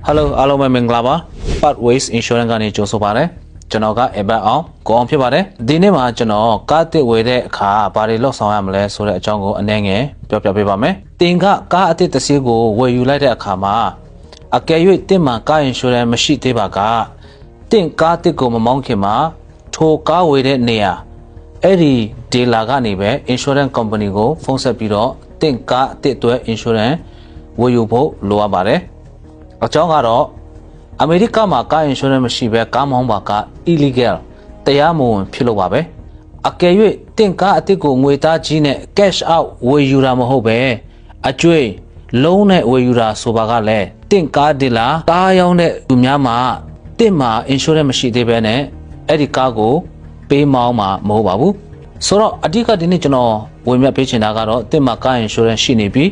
Hello အားလုံးပဲမင်္ဂလာပါ Pathways Insurance ကနေကြိုဆိုပါရစေကျွန်တော်က Evan အောင်ကိုအောင်ဖြစ်ပါတယ်ဒီနေ့မှာကျွန်တော်ကားတစ်ဝယ်တဲ့အခါဘာတွေလုပ်ဆောင်ရမလဲဆိုတဲ့အကြောင်းကိုအနည်းငယ်ပြောပြပေးပါမယ်တင်ကကားအသစ်တစ်စီးကိုဝယ်ယူလိုက်တဲ့အခါမှာအကယ်၍တင့်မှာကား insurance မရှိသေးပါကတင့်ကားတစ်ကိုမမောင်းခင်မှာထိုကားဝယ်တဲ့နေရာအဲ့ဒီဒေလာကနေပဲ insurance company ကိုဖုန်းဆက်ပြီးတော့တင့်ကားအသစ်အတွက် insurance ဝယ်ယူဖို့လိုအပ်ပါတယ် အကြောင်းကတော့အမေရိကမှာကား insurance မရှိဘဲကားမောင်းပါက illegal တရားမဝင်ဖြစ်လို့ပါပဲအကယ်၍တင့်ကားအစ်စ်ကိုငွေသားကြီးနဲ့ cash out ဝယ်ယူတာမဟုတ်ပဲအကျွေးလုံးနဲ့ဝယ်ယူတာဆိုပါကလည်းတင့်ကားဒီလာကားရောင်းတဲ့သူများမှာတင့်မှာ insurance မရှိသေးဘဲနဲ့အဲ့ဒီကားကိုပေးမောင်းမှာမဟုတ်ပါဘူးဆိုတော့အဓိကဒီနေ့ကျွန်တော်ဝင်မြတ်ပေးချင်တာကတော့တင့်မှာကား insurance ရှိနေပြီ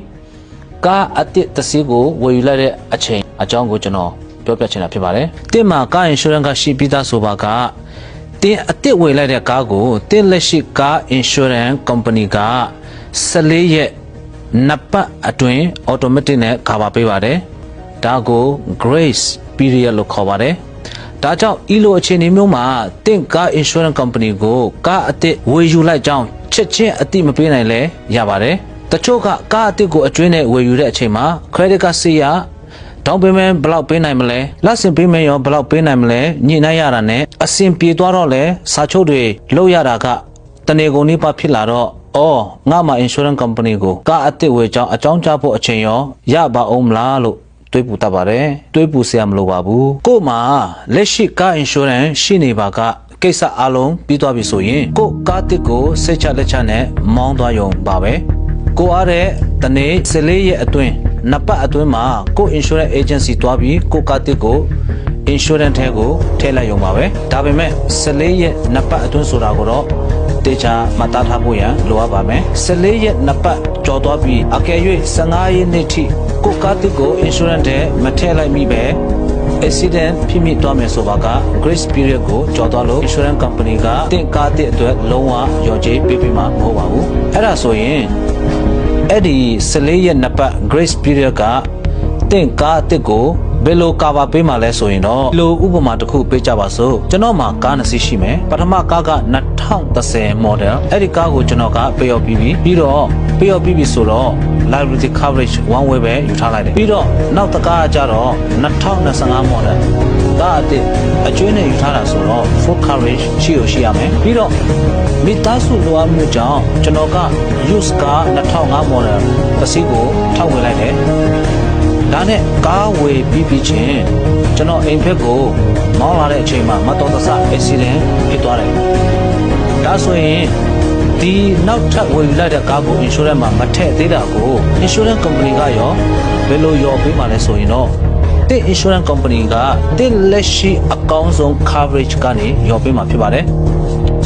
ကားအတစ်တစ်စီးကိုဝယ်ယူလိုက်တဲ့အချိန် အကြောင်းကိုကျွန်တော်ပြောပြချင်တာဖြစ်ပါတယ်။တင်းမှာကား insurance ကရှိပြီးသားဆိုပါကတင်းအတစ်ဝယ်လိုက်တဲ့ကားကိုတင်းလက်ရှိကား insurance company က14ရက်နှစ်ပတ်အတွင်း automatic နဲ့ cover ပေးပါတယ်။ဒါကို grace period လို့ခေါ်ပါတယ်။ဒါကြောင့်ဤလိုအခြေအနေမျိုးမှာတင့်ကား insurance company ကိုကားအတစ်ဝယ်ယူလိုက်ကြောင်းချက်ချင်းအတိမပေးနိုင်လဲရပါတယ်။တချို့ကကားအတစ်ကိုအကျွင်းနဲ့ဝယ်ယူတဲ့အချိန်မှာ credit card စီရ down payment ဘယ်လောက်ပေးနိုင်မလဲလက်စင် payment ရောဘယ်လောက်ပေးနိုင်မလဲညှိနှိုင်းရတာနဲ့အဆင်ပြေသွားတော့လဲစာချုပ်တွေလုပ်ရတာကတနေကုန်နေပါဖြစ်လာတော့အော်ငါမှ insurance company ကိုကားအတစ်ဝယ်ကြောင်းအကြောင်းကြားဖို့အချိန်ရောရပါအောင်မလားလို့တွေးပူတတ်ပါတယ်တွေးပူစရာမလိုပါဘူးကို့မှာလက်ရှိကား insurance ရှိနေပါကကိစ္စအလုံးပြီးသွားပြီဆိုရင်ကို့ကားတစ်ကိုစိတ်ချလက်ချနဲ့မောင်းသွားရုံပါပဲကိုအားတဲ့တနေ့14ရက်အတွင်း နှစ်ပတ်အတွင်းမှာကို insurance agency တွားပြီးကိုကားတစ်ကို insurance ထဲကိုထည့်လိုက်ရုံပါပဲဒါပေမဲ့14ရက်နှစ်ပတ်အတွင်းဆိုတာကိုတော့တေချာမှတ်သားထားဖို့ရန်လိုအပ်ပါမယ်14ရက်နှစ်ပတ်ကျော်သွားပြီးအကယ်၍15ရက်နေ့ထိကိုကားတစ်ကို insurance ထဲမထည့်လိုက်မိပဲ accident ဖြစ်မိသွားမယ်ဆိုပါက grace period ကိုကြော်သွားလို့ insurance company ကတင့်ကားတဲ့အတွက်လုံးဝရော်ကြေးပေးပေးမှာမဟုတ်ပါဘူးအဲ့ဒါဆိုရင် အဲ့ဒီ14ရက်နှစ်ပတ် grace period ကတင့်ကားအစ်ကိုဘယ်လိုကာဗာပေးမှာလဲဆိုရင်တော့ဒီလိုဥပမာတစ်ခုပေးကြပါစို့ကျွန်တော်မှာကားနှစ်စီးရှိမယ်ပထမကားက2010 model အဲ့ဒီကားကိုကျွန်တော်ကပေးရောက်ပြီးပြီပြီးတော့ပေးရောက်ပြီးပြီဆိုတော့ liability coverage one way ပဲယူထားလိုက်တယ်ပြီးတော့နောက်တစ်ကားကကြတော့2025 model ကားအစ်အကျွေးနဲ့ယူထားတာဆိုတော့ full coverage ရှိရရှိရမယ်ပြီးတော့မိသားစုလိုအပ်မှုကြောင့်ကျွန်တော်က use car 2005 model တစ်စီးကိုထောက်ဝင်လိုက်တယ်ဒါနဲ့ကားဝယ်ပြီးပြီးချင်းကျွန်တော်အိမ်ဘက်ကိုမောင်းလာတဲ့အချိန်မှာမတော်တဆ accident ဖြစ်သွားတယ်ဒါဆိုရင်ဒီနောက်ထပ်ဝယ်ယူလိုက်တဲ့ကားကို insurance မှာမထည့်သေးတာကို insurance company ကရောဘယ်လိုရောပေးမှလဲဆိုရင်တော့ တဲ့ insurance company ကတဲ့လက်ရှိအကောင်းဆုံး coverage ကနေရောပေးမှာဖြစ်ပါတယ်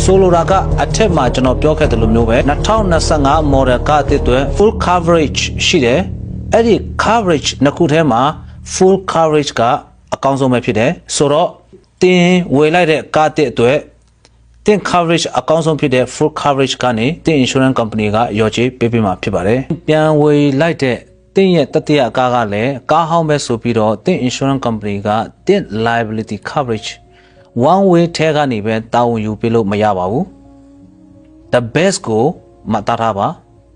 ဆိုလိုတာကအထက်မှာကျွန်တော်ပြောခဲ့တယ်လို့မျိုးပဲ2025 model ကားအသစ်တွေ full coverage ရှိတယ်အဲ့ဒီ coverage နှစ်ခုထဲမှာ full coverage ကအကောင်းဆုံးပဲဖြစ်တယ်ဆိုတော့တင်ဝယ်လိုက်တဲ့ကားအသစ်အတွက်တင် coverage အကောင်းဆုံးဖြစ်တဲ့ full coverage ကနေတင် insurance company ကရော်ကြေးပေးပေးမှာဖြစ်ပါတယ်ပြန်ဝယ်လိုက်တဲ့ တင်ရဲ့တတိယကားကလည်းကားဟောင်းပဲဆိုပြီးတော့တင် insurance company ကတင် liability coverage one way ထဲကနေပဲတာဝန်ယူပေးလို့မရပါဘူး the best ကိုမှတ်သားထားပါ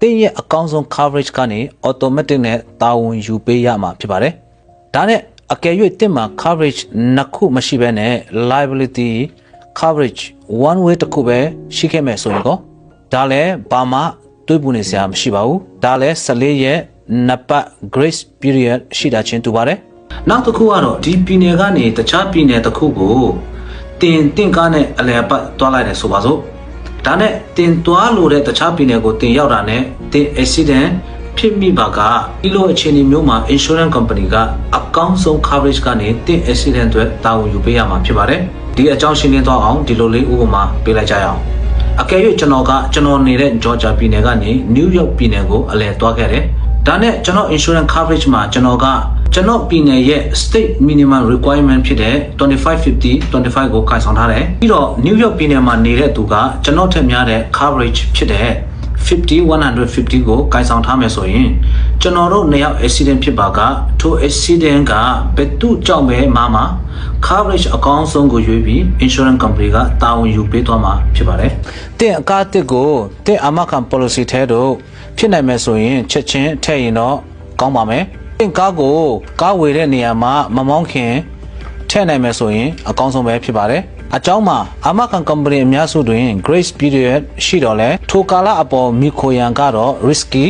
တင်းရဲ့အကောင်းဆုံး coverage ကနေ automatic နဲ့တာဝန်ယူပေးရမှာဖြစ်ပါတယ်ဒါနဲ့အကယ်၍တင့်မှာ coverage နှစ်ခုမရှိဘဲနဲ့ liability coverage one way တစ်ခုပဲရှိခဲ့မယ်ဆိုရင်ကောဒါလည်းဘာမှတွေးပူနေစရာမရှိပါဘူးဒါလည်း14ရက် နှစ်ပတ် grace period ရှိတာချင်းတူပါတယ်နောက်တစ်ခုကတော့ဒီပြည်နယ်ကနေတခြားပြည်နယ်တစ်ခုကိုတင်တင့်ကားနဲ့အလဲပတ်သွားလိုက်တယ်ဆိုပါစို့ဒါနဲ့တင်သွားလို့တဲ့တခြားပြည်နယ်ကိုတင်ရောက်တာနဲ့တင် accident ဖြစ်မိပါကဒီလိုအခြေအနေမျိုးမှာ insurance company ကအကောင်းဆုံး coverage ကနေတင် accident အတွက်တာဝန်ယူပေးရမှာဖြစ်ပါတယ်ဒီအကြောင်းရှင်းလင်းသွားအောင်ဒီလိုလေးဥပမာပေးလိုက်ကြရအောင်အကယ်၍ကျွန်တော်ကကျွန်တော်နေတဲ့ Georgia ပြည်နယ်ကနေ New York ပြည်နယ်ကိုအလဲသွားခဲ့တယ် ဒါနဲ့ကျွန်တော် insurance coverage မှာကျွန်တော်ကကျွန်တော်ပြည်နယ်ရဲ့ state minimum requirement ဖြစ်တဲ့2550 25ကိုခိုင်ဆောင်ထားတယ်ပြီးတော့ New York ပြည်နယ်မှာနေတဲ့သူကကျွန်တော်ထက်များတဲ့ coverage ဖြစ်တဲ့ 50 150ကိုကင်ဆောင်ထားမယ်ဆိုရင်ကျွန်တော်တို့နှစ်ယောက် accident ဖြစ်ပါကထို accident ကဘယ်သူကြောင့်ပဲမှာမှာ coverage အကောင်းဆုံးကိုရွေးပြီး insurance company ကတာဝန်ယူပေးသွားမှာဖြစ်ပါတယ်။တဲ့အခါတစ်ကိုတဲ့အာမခံ policy ထဲတို့ဖြစ်နိုင်မယ်ဆိုရင်ချက်ချင်းထည့်ရင်တော့ကောင်းပါမယ်။တဲ့ကားကိုကားဝယ်တဲ့နေရာမှာမမောင်းခင်ထည့်နိုင်မယ်ဆိုရင်အကောင်းဆုံးပဲဖြစ်ပါတယ်။ အကြောင်းမှာအာမခံ company အများစုတွင် grace period ရှိတော့လဲထိုကာလအပေါ်မိခိုရန်ကတော့ risky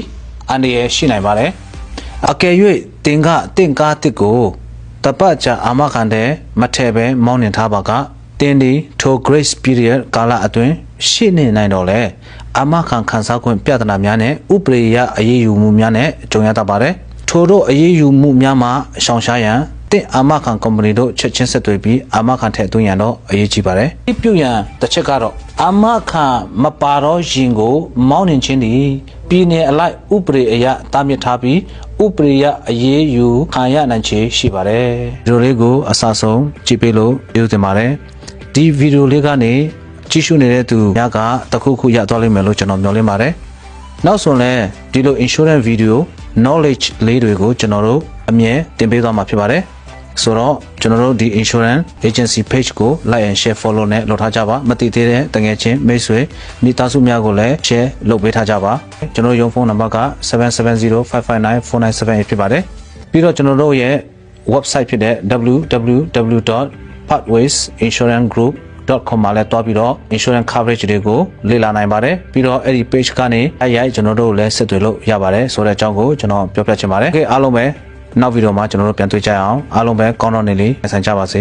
အန္တရာယ်ရှိနိုင်ပါတယ်။အကယ်၍တင်ကတင့်ကားတစ်ကိုတပတ်ကြာအာမခံတဲ့မထဲပဲမောင်းနှင်ထားပါကတင်းဒီထို grace period ကာလအတွင်းရှိနေနိုင်တော့လဲအာမခံခန်းစားခွင့်ပြဿနာများနဲ့ဥပဒေရအရေးယူမှုများနဲ့ကြုံရတတ်ပါတယ်။ထိုတို့အရေးယူမှုများမှာရှောင်ရှားရန် တင့်အာမခံကုမ္ပဏီတို့ချက်ချင်းဆက်သွယ်ပြီးအာမခံထည့်သွင်းရန်တော့အရေးကြီးပါတယ်။ဒီပြုရန်တစ်ချက်ကတော့အာမခံမပါတော့ရင်ကို မောင်းနှင်ခြင်းသည်ပြည်내အလိုက်ဥပဒေအရတားမြစ်ထားပြီးဥပဒေရအရေးယူခံရနိုင်ခြေရှိပါတယ်။ဒီလိုလေးကိုအစဆုံးကြည့်ပေးလို့ပြုတင်ပါတယ်။ဒီဗီဒီယိုလေးကနေကြည့်ရှုနေတဲ့သူများကတခုခုရသွားလိမ့်မယ်လို့ကျွန်တော်မျှော်လင့်ပါတယ်။နောက်ဆုံးလဲဒီလို insurance video knowledge လေးတွေကိုကျွန်တော်တို့အမြဲတင်ပေးသွားမှာဖြစ်ပါတယ်။ ဆိုတော့ကျွန်တော်တို့ဒီ insurance agency page ကို like and share follow နဲ့လုပ်ထားကြပါမတိသေးတဲ့တငယ်ချင်းမိတ်ဆွေမိသားစုများကိုလည်း share လုပ်ပေးထားကြပါကျွန်တော်ရုံးဖုန်းနံပါတ်က7705594978ဖြစ်ပါတယ်ပြီးတော့ကျွန်တော်တို့ရဲ့ website ဖြစ်တဲ့ www.pathwaysinsurancegroup.com မှာလည်းတွားပြီးတော့ insurance coverage တွေကိုလေ့လာနိုင်ပါတယ်ပြီးတော့အဲ့ဒီ page ကနေအရိုက်ကျွန်တော်တို့လည်းဆက်သွယ်လို့ရပါတယ်ဆိုတဲ့အကြောင်းကိုကျွန်တော်ပြောပြချင်ပါတယ်ကဲအားလုံးပဲ နောက်ဗီဒီယိုမှာကျွန်တော်တို့ပြန်တွေ့ကြရအောင်အားလုံးပဲကောင်းတော့နေလေးဆိုင်ကြပါစေ